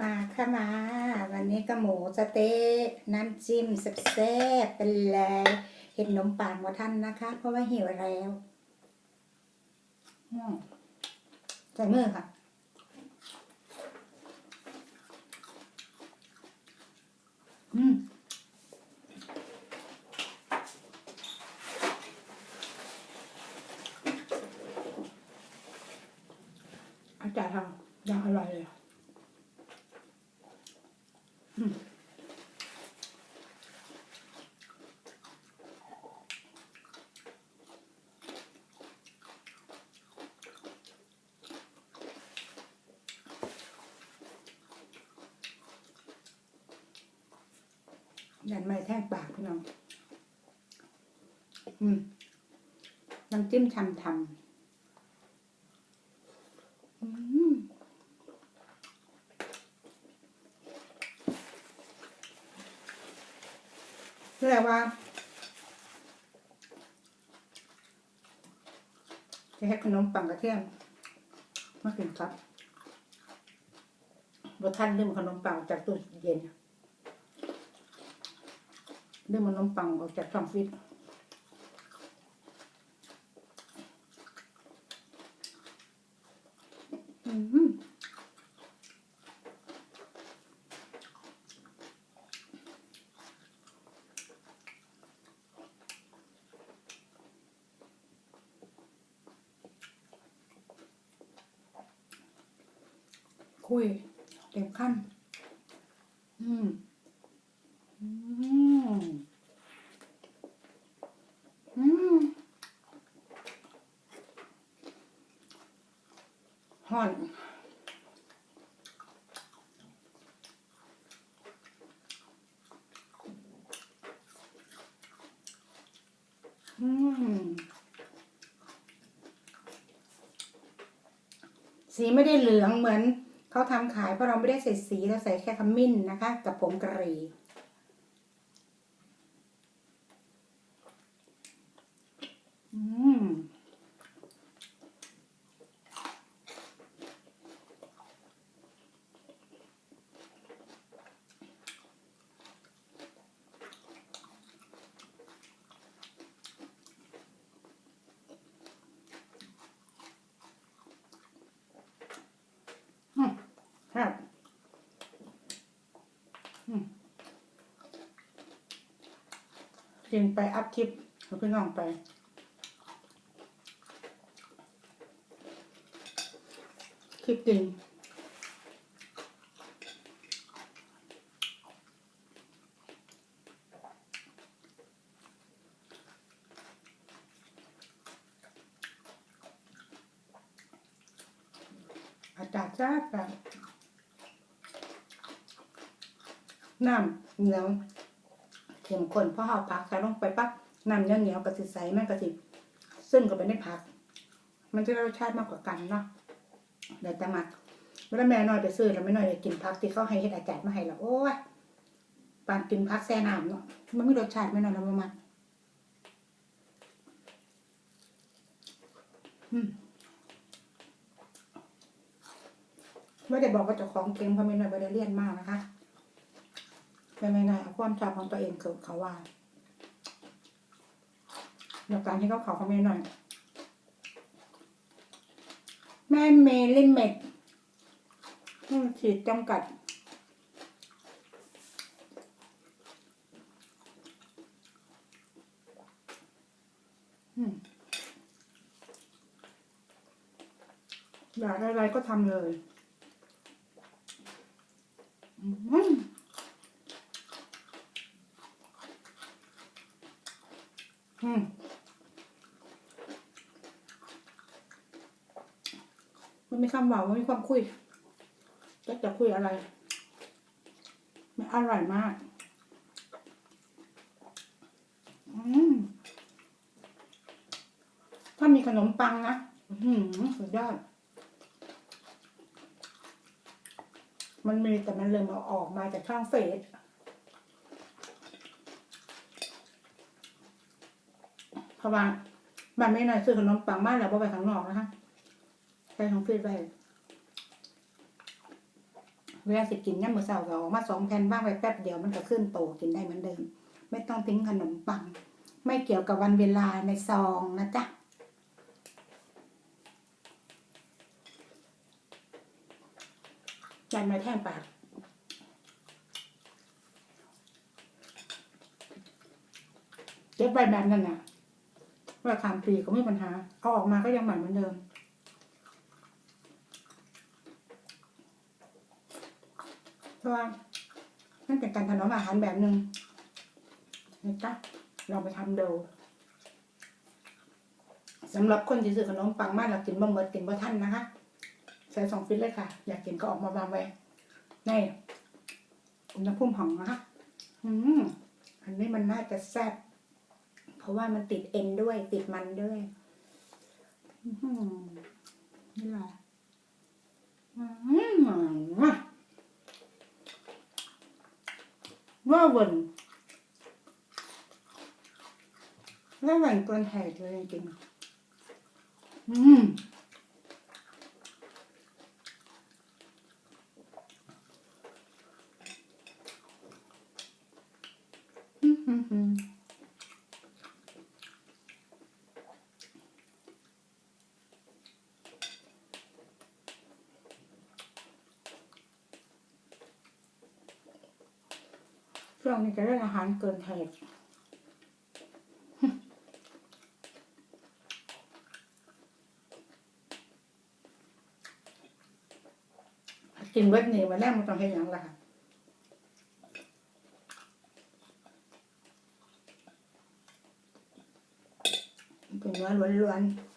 มาค่ะมา วันนี้ก็หมูสเต๊ะน้ำจิ้มแซ่บๆเป็นเลเห็นนมปังมาท่านนะคะ เพราะว่าหิวแล้วใส่มือค่ะ อืมอาจารย์ทำยังอร่อยเลย ยันไม่แท่งปากพี่น้อง อืม น้ำจิ้มชำทำอืม เรียกว่าจะให้ขนมปังกระเทียมมากินครับบท่านเรื่องขนมปังจากตู้เย็นเรื่องมันนมปังออกจากช่องฟิตอืม คุยเต็มขั้นอืม อืม อืมห่อนอืมสีไม่ได้เหลืองเหมือน เขาทำขายเพราะเราไม่ได้ใส่สีเราใส่แค่ขมิ้นนะคะ กับผงกะหรี่อืม อืมครับอืม กินไปอัพคลิปแล้วพี่น้องไปคลิปจริงอากาศจ้าแบบน้ำเหนียว เข็มข้นพอเอาผักใส่ลงไปปั๊บน้ำเหนียวเหนียวๆกระสิใสมันกระสิซึ่งก็ไปในผัก มันจะรสชาติมากกว่ากันเนาะเดี๋ยวจะมาเวลาแม่น้อยไปซื้อแล้วแม่น้อยกินพักที่เขาให้เฮ็ดอาจารย์มาให้แล้วโอ้ยปานกินพักแซ่น้ำเนาะมันไม่รสชาติแม่น้อยนะประมาณอืมไม่ได้บอกว่าเจะของเก่งเพราะแม่น้อยไม่ได้เรียนมากนะคะ แต่แม่น้อยเอาความชอบของตัวเองคือเขาว่าเดี๋ยวการที่เขาเขาเขาแม่หน้อย แม่เมลิเมตขีดจำกัดอืมอยากอะไรก็ทำเลย อืม อืมมันมีคำบอกมันมีความคุยจะจะคุยอะไร มันอร่อยมาก อืมถ้ามีขนมปังนะอือหือสุดยอด มันมีแต่มันเลยมาออกมาจากช่องเฟซเพ ราะว่าบ้านไม่น่อยซื้อขนมปังมากแล้วพอไปข้างนอกนะคะใส่ของฟรีไปเวลาสิกินย่ำมือเสาร์ก็ออกมาสองแผ่นว่างไว้แป๊บเดียวมันก็ขึ้นโตกินได้เหมือนเดิม ไม่ต้องทิ้งขนมปัง ไม่เกี่ยวกับวันเวลาในซองนะจ๊ะจานม้แท่งปากเก็บใบแบบนั้นน่ะ ว่าคามปีก็ไม่มีปัญหา เอาออกมาก็ยังใหม่เหมือนเดิม เพราะว่ามันเป็นการถนอมอาหารแบบหนึ่งนะจ๊ะลองไปทำเดูสำหรับคนที่ซื้อขนมปังมากเรากินบ่เมิดกินบ่ทันนะคะ ใส่สองฟิตเลยค่ะ อยากกินก็ออกมาวางไว้ในอุณหภูมิห้องนะคะอืมอันนี้มันน่าจะแซ่บ ราะว่ามันติดเอ็นด้วยติดมันด้วยนี่แหละอืมว่าวนว่าเวนเกินเหตุเลยจริงอืมอืมอืม ช่วงนี้จะเรื่องอาหารเกินเหตุกินเบิดนี่มาแรกมันต้องให้ยังล่ะค่ะเป็นเนื้อล้วนๆ